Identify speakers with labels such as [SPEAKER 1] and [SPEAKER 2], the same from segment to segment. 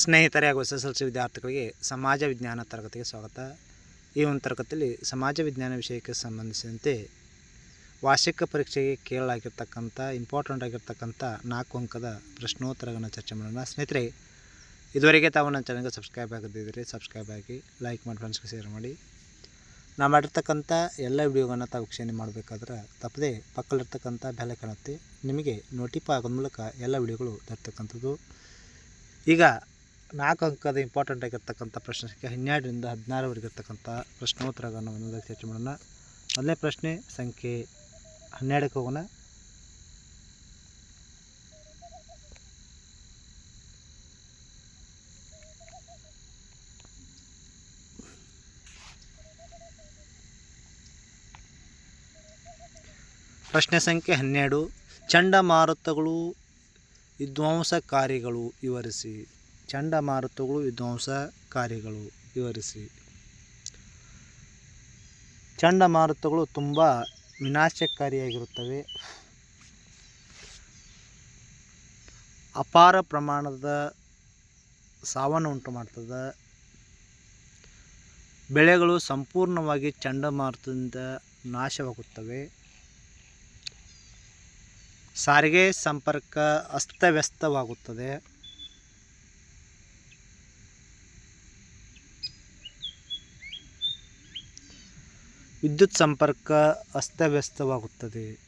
[SPEAKER 1] ಸ್ನೇಹಿತರೆ ಹಾಗೂ S S L C ವಿದ್ಯಾರ್ಥಿಗಳಿಗೆ ಸಮಾಜ ವಿಜ್ಞಾನ ತರಗತಿಗೆ ಸ್ವಾಗತ. ಈ ಒಂದು ತರಗತಿಯಲ್ಲಿ ಸಮಾಜ ವಿಜ್ಞಾನ ವಿಷಯಕ್ಕೆ ಸಂಬಂಧಿಸಿದಂತೆ ವಾರ್ಷಿಕ ಪರೀಕ್ಷೆಗೆ ಕೇಳಲಾಗಿರ್ತಕ್ಕಂಥ, ಇಂಪಾರ್ಟೆಂಟ್ ಆಗಿರ್ತಕ್ಕಂಥ ನಾಲ್ಕು ಅಂಕದ ಪ್ರಶ್ನೋತ್ತರಗಳನ್ನು ಚರ್ಚೆ ಮಾಡೋಣ. ಸ್ನೇಹಿತರೆ, ಇದುವರೆಗೆ ತಾವು ನನ್ನ ಚಾನಲ್ಗೆ ಸಬ್ಸ್ಕ್ರೈಬ್ ಆಗದಿದ್ದರೆ ಸಬ್ಸ್ಕ್ರೈಬ್ ಆಗಿ, ಲೈಕ್ ಮಾಡಿ ಫ್ರೆಂಡ್ಸ್ಗೆ ಶೇರ್ ಮಾಡಿ. ನಾ ಮಾಡಿರ್ತಕ್ಕಂಥ ಎಲ್ಲ ವಿಡಿಯೋಗಳನ್ನು ತಾವು ವೀಕ್ಷಣೆ ಮಾಡಬೇಕಾದ್ರೆ ತಪ್ಪದೆ ಪಕ್ಕದಲ್ಲಿರ್ತಕ್ಕಂಥ ಬೆಲೆ ಕಾಣುತ್ತೆ ನಿಮಗೆ ನೋಟಿಫೈ ಆಗೋದ ಮೂಲಕ ಎಲ್ಲ ವಿಡಿಯೋಗಳು ತರ್ತಕ್ಕಂಥದ್ದು ಈಗ ನಾಲ್ಕು ಅಂಕದ ಇಂಪಾರ್ಟೆಂಟ್ ಆಗಿರ್ತಕ್ಕಂಥ ಪ್ರಶ್ನೆ ಹನ್ನೆರಡರಿಂದ ಹದಿನಾರವರೆಗೆ ಇರ್ತಕ್ಕಂಥ ಪ್ರಶ್ನೋತ್ತರಗಳನ್ನು ಒಂದೊಂದಾಗಿ ಚರ್ಚೆ ಮಾಡೋಣ. ಮೊದಲನೇ ಪ್ರಶ್ನೆ ಸಂಖ್ಯೆ ಹನ್ನೆರಡಕ್ಕೆ ಹೋಗೋಣ. ಪ್ರಶ್ನೆ ಸಂಖ್ಯೆ ಹನ್ನೆರಡು. ಚಂಡಮಾರುತಗಳು, ವಿಧ್ವಂಸಕಾರಿಗಳು ವಿವರಿಸಿ. ಚಂಡಮಾರುತಗಳು ವಿಧ್ವಂಸಕಾರಿಗಳು ವಿವರಿಸಿ. ಚಂಡಮಾರುತಗಳು ತುಂಬ ವಿನಾಶಕಾರಿಯಾಗಿರುತ್ತವೆ. ಅಪಾರ ಪ್ರಮಾಣದ ಸಾವನ್ನು ಉಂಟು ಮಾಡ್ತದೆ. ಬೆಳೆಗಳು ಸಂಪೂರ್ಣವಾಗಿ ಚಂಡಮಾರುತದಿಂದ ನಾಶವಾಗುತ್ತವೆ. ಸಾರಿಗೆ ಸಂಪರ್ಕ ಅಸ್ತವ್ಯಸ್ತವಾಗುತ್ತದೆ. ವಿದ್ಯುತ್ ಸಂಪರ್ಕ ಅಸ್ತವ್ಯಸ್ತವಾಗುತ್ತದೆ.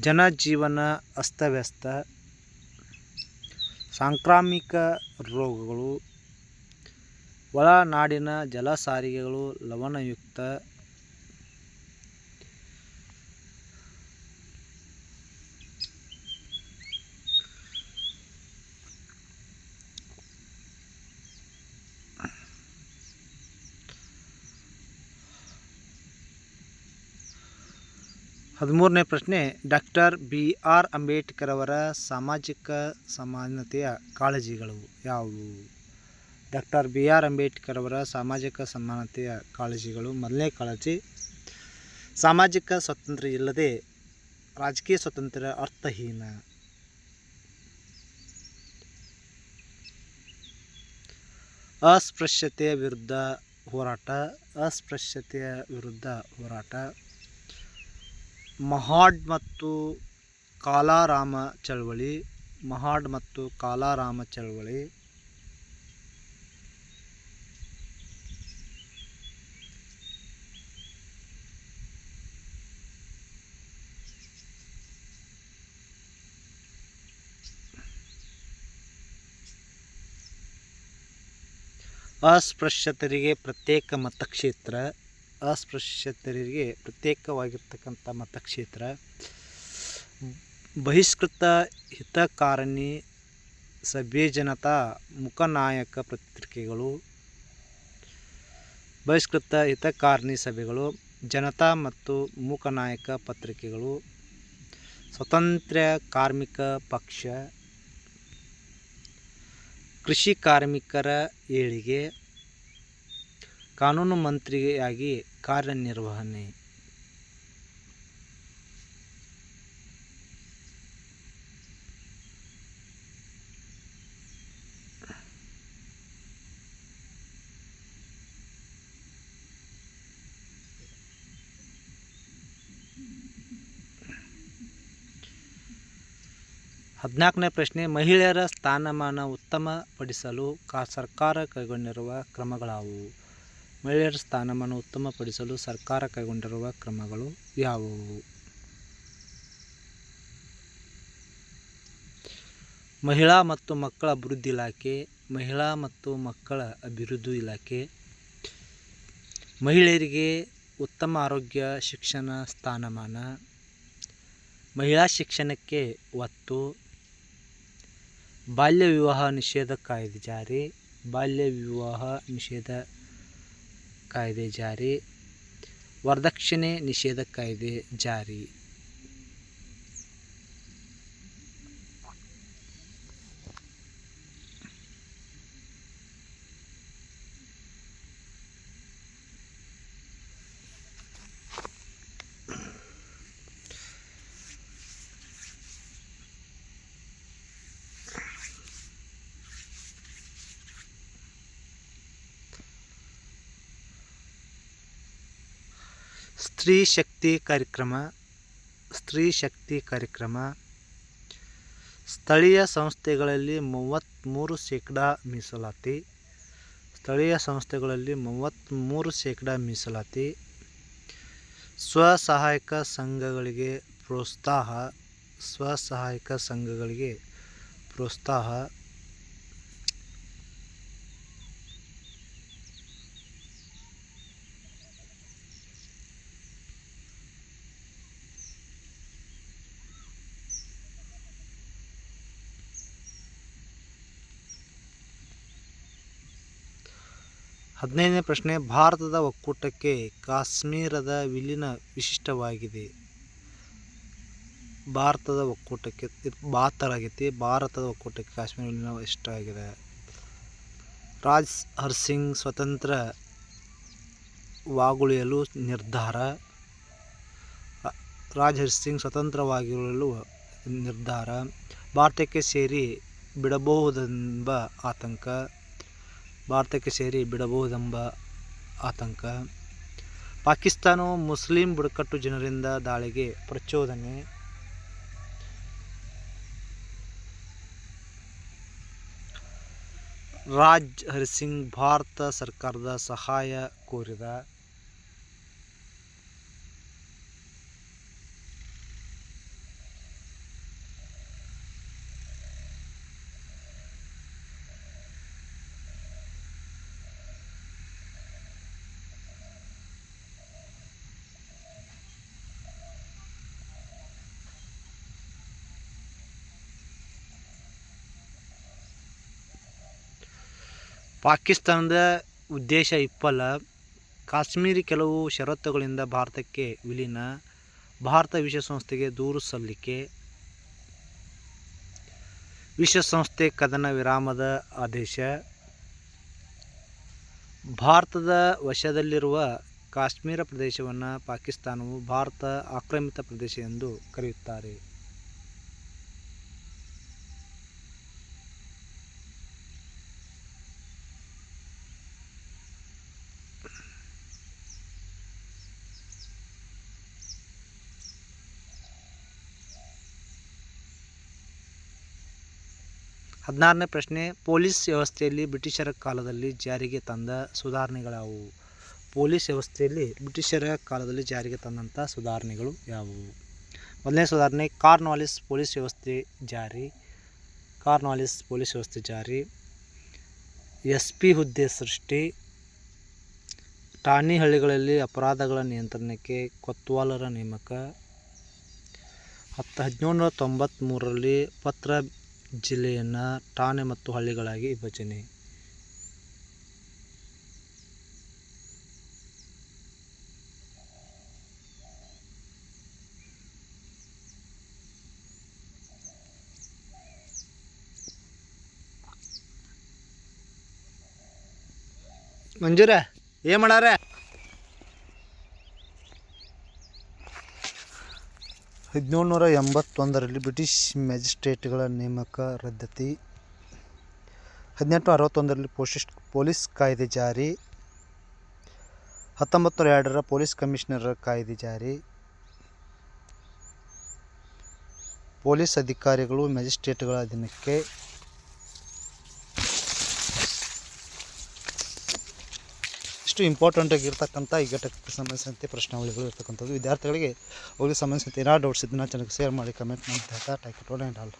[SPEAKER 1] ಜನಜೀವನ ಅಸ್ತವ್ಯಸ್ತ. ಸಾಂಕ್ರಾಮಿಕ ರೋಗಗಳು ಒಳನಾಡಿನ ಜಲ ಸಾರಿಗೆಗಳು ಲವಣಯುಕ್ತ. ಹದಿಮೂರನೇ ಪ್ರಶ್ನೆ, ಡಾಕ್ಟರ್ ಬಿ ಆರ್ ಅಂಬೇಡ್ಕರ್ ಅವರ ಸಾಮಾಜಿಕ ಸಮಾನತೆಯ ಕಾಳಜಿಗಳು ಯಾವುವು ಡಾಕ್ಟರ್ ಬಿ ಆರ್ ಅಂಬೇಡ್ಕರ್ ಅವರ ಸಾಮಾಜಿಕ ಸಮಾನತೆಯ ಕಾಳಜಿಗಳು ಮೊದಲನೇ ಕಾಳಜಿ, ಸಾಮಾಜಿಕ ಸ್ವಾತಂತ್ರ್ಯ ಇಲ್ಲದೆ ರಾಜಕೀಯ ಸ್ವಾತಂತ್ರ್ಯ ಅರ್ಥಹೀನ. ಅಸ್ಪೃಶ್ಯತೆಯ ವಿರುದ್ಧ ಹೋರಾಟ, ಅಸ್ಪೃಶ್ಯತೆಯ ವಿರುದ್ಧ ಹೋರಾಟ. ಮಹಾಡ್ ಮತ್ತು ಕಾಲಾರಾಮ ಚಳವಳಿ, ಮಹಾಡ್ ಮತ್ತು ಕಾಲಾರಾಮ ಚಳವಳಿ. ಅಸ್ಪೃಶ್ಯತರಿಗೆ ಪ್ರತ್ಯೇಕ ಮತಕ್ಷೇತ್ರ, ಅಸ್ಪೃಶ್ಯತರಿಗೆ ಪ್ರತ್ಯೇಕವಾಗಿರ್ತಕ್ಕಂಥ ಮತಕ್ಷೇತ್ರ, ಬಹಿಷ್ಕೃತ ಹಿತಕಾರಣಿ ಸಭೆ ಜನತಾ ಮುಖನಾಯಕ ಪತ್ರಿಕೆಗಳು, ಬಹಿಷ್ಕೃತ ಹಿತಕಾರಣಿ ಸಭೆಗಳು, ಜನತಾ ಮತ್ತು ಮೂಕನಾಯಕ ಪತ್ರಿಕೆಗಳು, ಸ್ವತಂತ್ರ ಕಾರ್ಮಿಕ ಪಕ್ಷ ಕೃಷಿ ಕಾರ್ಮಿಕರ ಏಳಿಗೆ ಕಾನೂನು ಮಂತ್ರಿಯಾಗಿ ಕಾರ್ಯನಿರ್ವಹಣೆ ಹದಿನಾಲ್ಕನೇ ಪ್ರಶ್ನೆ, ಮಹಿಳೆಯರ ಸ್ಥಾನಮಾನ ಉತ್ತಮಪಡಿಸಲು ಕಾ ಸರ್ಕಾರ ಕೈಗೊಂಡಿರುವ ಕ್ರಮಗಳಾವುವು ಮಹಿಳೆಯರ ಸ್ಥಾನಮಾನ ಉತ್ತಮಪಡಿಸಲು ಸರ್ಕಾರ ಕೈಗೊಂಡಿರುವ ಕ್ರಮಗಳು ಯಾವುವು? ಮಹಿಳಾ ಮತ್ತು ಮಕ್ಕಳ ಅಭಿವೃದ್ಧಿ ಇಲಾಖೆ, ಮಹಿಳಾ ಮತ್ತು ಮಕ್ಕಳ ಅಭಿವೃದ್ಧಿ ಇಲಾಖೆ, ಮಹಿಳೆಯರಿಗೆ ಉತ್ತಮ ಆರೋಗ್ಯ, ಶಿಕ್ಷಣ, ಸ್ಥಾನಮಾನ, ಮಹಿಳಾ ಶಿಕ್ಷಣಕ್ಕೆ ಒತ್ತು ಬಾಲ್ಯ ವಿವಾಹ ನಿಷೇಧ ಕಾಯ್ದೆ ಜಾರಿ. ಬಾಲ್ಯ ವಿವಾಹ ನಿಷೇಧ ಕಾಯ್ದೆ ಜಾರಿ. ವರದಕ್ಷಿಣೆ ನಿಷೇಧ ಕಾಯ್ದೆ ಜಾರಿ. ಸ್ತ್ರೀ ಶಕ್ತಿ ಕಾರ್ಯಕ್ರಮ, ಸ್ತ್ರೀ ಶಕ್ತಿ ಕಾರ್ಯಕ್ರಮ. ಸ್ಥಳೀಯ ಸಂಸ್ಥೆಗಳಲ್ಲಿ ಮೂವತ್ತ್ಮೂರು ಶೇಕಡಾ ಮೀಸಲಾತಿ. ಸ್ಥಳೀಯ ಸಂಸ್ಥೆಗಳಲ್ಲಿ ಮೂವತ್ತ್ಮೂರು ಶೇಕಡಾ ಮೀಸಲಾತಿ. ಸ್ವಸಹಾಯಕ ಸಂಘಗಳಿಗೆ ಪ್ರೋತ್ಸಾಹ, ಸ್ವಸಹಾಯಕ ಸಂಘಗಳಿಗೆ ಪ್ರೋತ್ಸಾಹ. ಹದಿನೈದನೇ ಪ್ರಶ್ನೆ, ಭಾರತದ ಒಕ್ಕೂಟಕ್ಕೆ ಕಾಶ್ಮೀರದ ವಿಲೀನ ವಿಶಿಷ್ಟವಾಗಿದೆ. ಭಾರತದ ಒಕ್ಕೂಟಕ್ಕೆ ಬಾತರ ಆಗೈತಿ ಭಾರತದ ಒಕ್ಕೂಟಕ್ಕೆ ಕಾಶ್ಮೀರ ವಿಲೀನ ವಿಶಿಷ್ಟವಾಗಿದೆ. ರಾಜ್ ಹರ್ಸಿಂಗ್ ಸ್ವತಂತ್ರ ವಾಗುಳಿಯಲು ನಿರ್ಧಾರ. ರಾಜ್ ಹರ್ಸಿಂಗ್ ಸ್ವತಂತ್ರವಾಗಿರಲು ನಿರ್ಧಾರ. ಭಾರತಕ್ಕೆ ಸೇರಿ ಬಿಡಬಹುದೆಂಬ ಆತಂಕ. ಭಾರತಕ್ಕೆ ಸೇರಿ ಬಿಡಬಹುದೆಂಬ ಆತಂಕ. ಪಾಕಿಸ್ತಾನವು ಮುಸ್ಲಿಂ ಬುಡಕಟ್ಟು ಜನರಿಂದ ದಾಳಿಗೆ ಪ್ರಚೋದನೆ. ರಾಜ್ ಹರಿಸಿಂಗ್ ಭಾರತ ಸರ್ಕಾರದ ಸಹಾಯ ಕೋರಿದ ಪಾಕಿಸ್ತಾನದ ಉದ್ದೇಶ ಇಪ್ಪಲ್ಲ. ಕಾಶ್ಮೀರಿ ಕೆಲವು ಷರತ್ತುಗಳಿಂದ ಭಾರತಕ್ಕೆ ವಿಲೀನ. ಭಾರತ ವಿಶ್ವಸಂಸ್ಥೆಗೆ ದೂರು ಸಲ್ಲಿಕೆ. ವಿಶ್ವಸಂಸ್ಥೆ ಕದನ ವಿರಾಮದ ಆದೇಶ. ಭಾರತದ ವಶದಲ್ಲಿರುವ ಕಾಶ್ಮೀರ ಪ್ರದೇಶವನ್ನು ಪಾಕಿಸ್ತಾನವು ಭಾರತ ಆಕ್ರಮಿತ ಪ್ರದೇಶ ಎಂದು ಕರೆಯುತ್ತಾರೆ. ಹದಿನಾರನೇ ಪ್ರಶ್ನೆ, ಪೊಲೀಸ್ ವ್ಯವಸ್ಥೆಯಲ್ಲಿ ಬ್ರಿಟಿಷರ ಕಾಲದಲ್ಲಿ ಜಾರಿಗೆ ತಂದ ಸುಧಾರಣೆಗಳಾವುವು ಪೊಲೀಸ್ ವ್ಯವಸ್ಥೆಯಲ್ಲಿ ಬ್ರಿಟಿಷರ ಕಾಲದಲ್ಲಿ ಜಾರಿಗೆ ತಂದಂಥ ಸುಧಾರಣೆಗಳು ಯಾವುವು? ಮೊದಲನೇ ಸುಧಾರಣೆ ಕಾರ್ನ್ವಾಲಿಸ್ ಪೊಲೀಸ್ ವ್ಯವಸ್ಥೆ ಜಾರಿ. ಕಾರ್ನ್ವಾಲಿಸ್ ಪೊಲೀಸ್ ವ್ಯವಸ್ಥೆ ಜಾರಿ. ಎಸ್ ಪಿ ಹುದ್ದೆ ಸೃಷ್ಟಿ. ಠಾಣಿ ಹಳ್ಳಿಗಳಲ್ಲಿ ಅಪರಾಧಗಳ ನಿಯಂತ್ರಣಕ್ಕೆ ಕೊತ್ವಾಲರ ನೇಮಕ. ಹತ್ತು ಹದಿನೇಳು ನೂರ ತೊಂಬತ್ತ್ಮೂರರಲ್ಲಿ ಪತ್ರ ಜಿಲ್ಲೆಯನ್ನು ಠಾಣೆ ಮತ್ತು ಹಳ್ಳಿಗಳಾಗಿ ವಿಭಜನೆ. ಮಂಜೂರ ಏನು ಮಾಡಾರ? ಹದಿನೇಳುನೂರ ಎಂಬತ್ತೊಂದರಲ್ಲಿ ಬ್ರಿಟಿಷ್ ಮ್ಯಾಜಿಸ್ಟ್ರೇಟ್ಗಳ ನೇಮಕ ರದ್ದತಿ. ಹದಿನೆಂಟು ಅರವತ್ತೊಂದರಲ್ಲಿ ಪೋಷಿಸ್ ಪೊಲೀಸ್ ಕಾಯ್ದೆ ಜಾರಿ. ಹತ್ತೊಂಬತ್ತು ನೂರ ಎರಡರ ಪೊಲೀಸ್ ಕಮಿಷನರ್ ಕಾಯ್ದೆ ಜಾರಿ. ಪೊಲೀಸ್ ಅಧಿಕಾರಿಗಳು ಮ್ಯಾಜಿಸ್ಟ್ರೇಟ್ಗಳ ಅಧೀನಕ್ಕೆ ಇಷ್ಟು ಇಂಪಾರ್ಟೆಂಟ್ ಆಗಿರ್ತಕ್ಕಂಥ ಈ ಘಟಕಕ್ಕೆ ಸಂಬಂಧಿಸಿದಂತೆ ಪ್ರಶ್ನಾವಳಿಗಳು ಇರ್ತಕ್ಕಂಥದ್ದು. ವಿದ್ಯಾರ್ಥಿಗಳಿಗೆ ಅವ್ರಿಗೆ ಸಂಬಂಧಿಸಿದಂತೆ ಏನಾದ್ರು ಡೌಟ್ಸ್ ಇದನ್ನ ಚೆನ್ನಾಗಿ ಶೇರ್ ಮಾಡಿ ಕಮೆಂಟ್ ಮಾಡಿ ಟೈಕ್ ಇಟ್ ಆಲ್